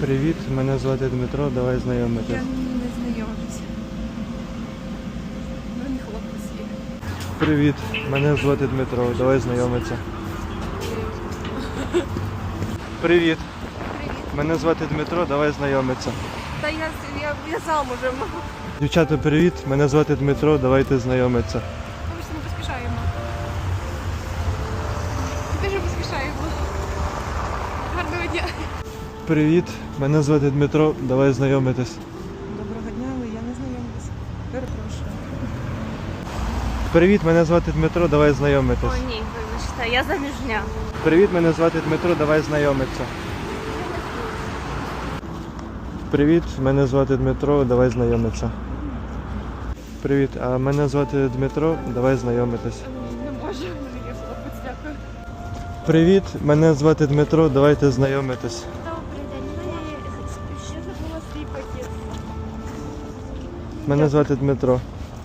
Привіт, мене звати Дмитро, давай Я знайомитись. не знайомлюся. Ну, не хлопець є. Привіт, мене звати Дмитро, давай знайомитися. Привіт, Привіт. мене звати Дмитро, давай знайомитися. Та я, я, я замужем. Дівчата, привіт, мене звати Дмитро, давайте знайомитися. Ми ж не поспішаємо. Дуже поспішаємо. Гарного дня. Привіт, мене звати Дмитро, давай знайомитись. Доброго дня, але я не знайомлюся. Перепрошую. Привіт, мене звати Дмитро, давай знайомитись. О, ні, вибачте, я заміжня. Привіт, мене звати Дмитро, давай знайомитися. Привіт, мене звати Дмитро, давай знайомитися. Привіт, а мене звати Дмитро, давай знайомитись. Не можу, я хлопець, дякую. Привіт, мене звати Дмитро, давайте знайомитись. Мене звати Дмитро.